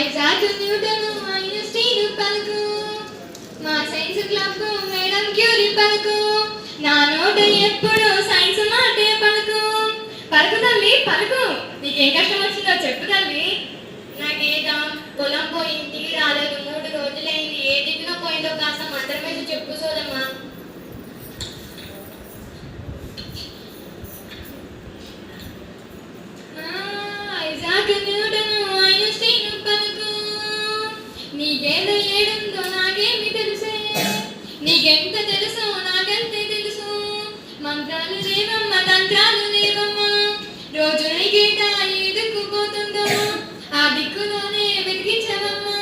Isaac Newton Einstein పలుకు మా science club madam Curie పలుకు నా నోట ఎప్పుడు సైన్స్ మాటే పలుకు పలుకు తల్లి పలుకు నీకేం కష్టం వచ్చిందో చెప్పు తల్లి నాకేదా పొలం పోయి ఇంటికి రాలేదు మూడు రోజులైంది ఏ దిక్కున పోయిందో కాస్త మంత్రం వేసి చెప్పు సోదమ్మా ఐజాక్ న్యూటన్ ఐన్స్టీన్ పలుకు నీకేదో ఏడుందో నాకేమి తెలుసే? నీకెంత తెలుసో నాకంతే తెలుసు? మంత్రాలు లేవమ్మ తంత్రాలు లేవమ్మ. రోజు నీకేట ఏ దిక్కు ఆ దిక్కులోనే వెతికించవమ్మా.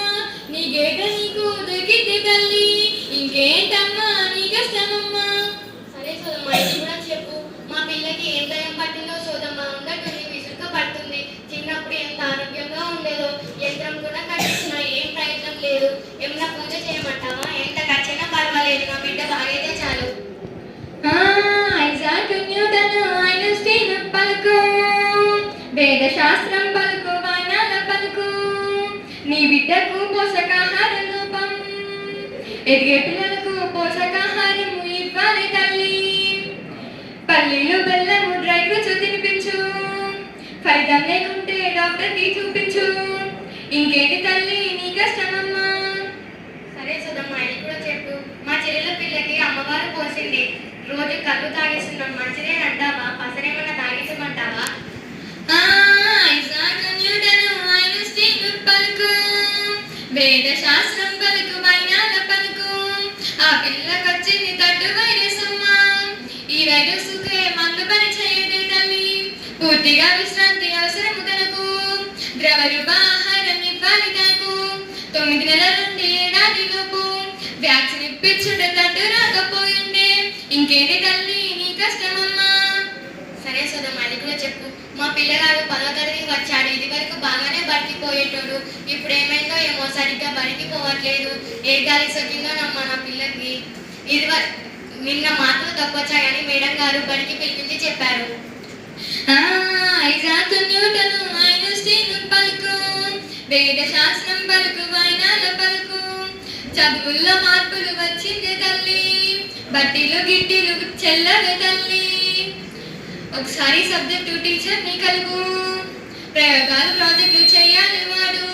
నీ గేట నీకు దొరికితే తల్లి ఇంకేంటమ్మా నీ కష్టమమ్మా సరే సోదమ్మా ఇది కూడా చెప్పు మా పిల్లకి ఏం దయం పట్టిందో సోదమ్మా ఉండటం విసుక పడుతుంది చిన్నప్పుడు ఎంత ఆరోగ్యంగా ఉండేదో యంత్రం కూడా కట్టించిన ఏం ప్రయత్నం లేదు ఏమన్నా పూజ చేయమంటావా ఎంత ఖర్చైనా పర్వాలేదు నా బిడ్డ బాగైతే చాలు ఐజాక్ న్యూటన్ ఐన్స్టీన్ పలుకు వేద శాస్త్రం పలుకు వాయనాల పలుకు. నీ బిడ్డకు పోషకాహార రూపం. ఎదిగే పిల్లలకు పోషకాహారం ఇవ్వాలి తల్లి. పల్లీలు బెల్లము డ్రై ఫ్రూట్స్ తినిపించు. ఫలితం లేకుంటే డాక్టర్కి చూపించు. ఇంకేంటి తల్లి నీ కష్టమమ్మ వేద శాస్త్రం పలుకు ఆ పిల్లకొచ్చింది తట్టు ఈ మందు పని తల్లి. పూర్తిగా విశ్రాంతి అవసరము తనకు. ద్రవ రూప ఆహారం ఇవ్వాలి తనకు. తొమ్మిది నెలల నుండి ఏడాది లోపు వ్యాక్సిన్ ఇప్పించుట తట్టు రాకపోయిండే. ఇంకేంటి తల్లి? కూడా చెప్పు. మా పిల్లగాడు పదో తరగతికి వచ్చాడు. ఇది వరకు బాగానే బతికిపోయేటోడు. ఇప్పుడు ఏమైందో ఏమో సరిగ్గా బడికి పోవట్లేదు ఏ గాలి సొక్కిందో నమ్మ నా పిల్లకి. ఇది నిన్న మాటలు తప్పొచ్చాయని మేడం గారు బడికి పిలిపించి చెప్పారు. ఐజాక్ పలుకు. వేద శాస్త్రం పలుకు వైనాల పలుకు. చదువుల్లో మార్పులు వచ్చింది తల్లి. బట్టిలు గిట్టిలు చెల్లదు తల్లి. ఒకసారి సబ్జెక్టు టీచర్ని కలుగు ప్రయోగాలు ప్రాజెక్టులు చేయాలి వాడు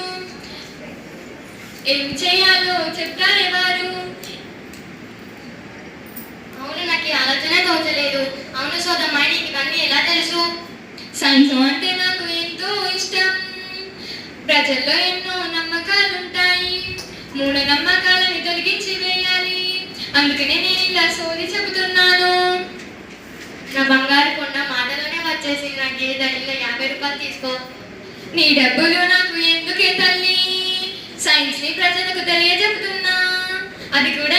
ఏం చేయాలో చెప్తారే వారు అవును నాకు ఈ ఆలోచన తోచలేదు. అవును సోదమ్మా నీకు ఇవన్నీ ఎలా తెలుసు? సైన్స్ అంటే నాకు ఎంతో ఇష్టం. ప్రజల్లో ఎన్నో నమ్మకాలు ఉంటాయి మూఢ నమ్మకాలని తొలగించి వేయాలి. అందుకనే నేను ఇలా సోది చెబుతున్నాను. నా బంగారు కొండ మాటలోనే వచ్చేసింది. నాకు ఏ యాభై రూపాయలు తీసుకో. నీ డబ్బులు నాకు ఎందుకే తల్లి? సైన్స్ని ప్రజలకు తెలియజెప్తున్నా. అది కూడా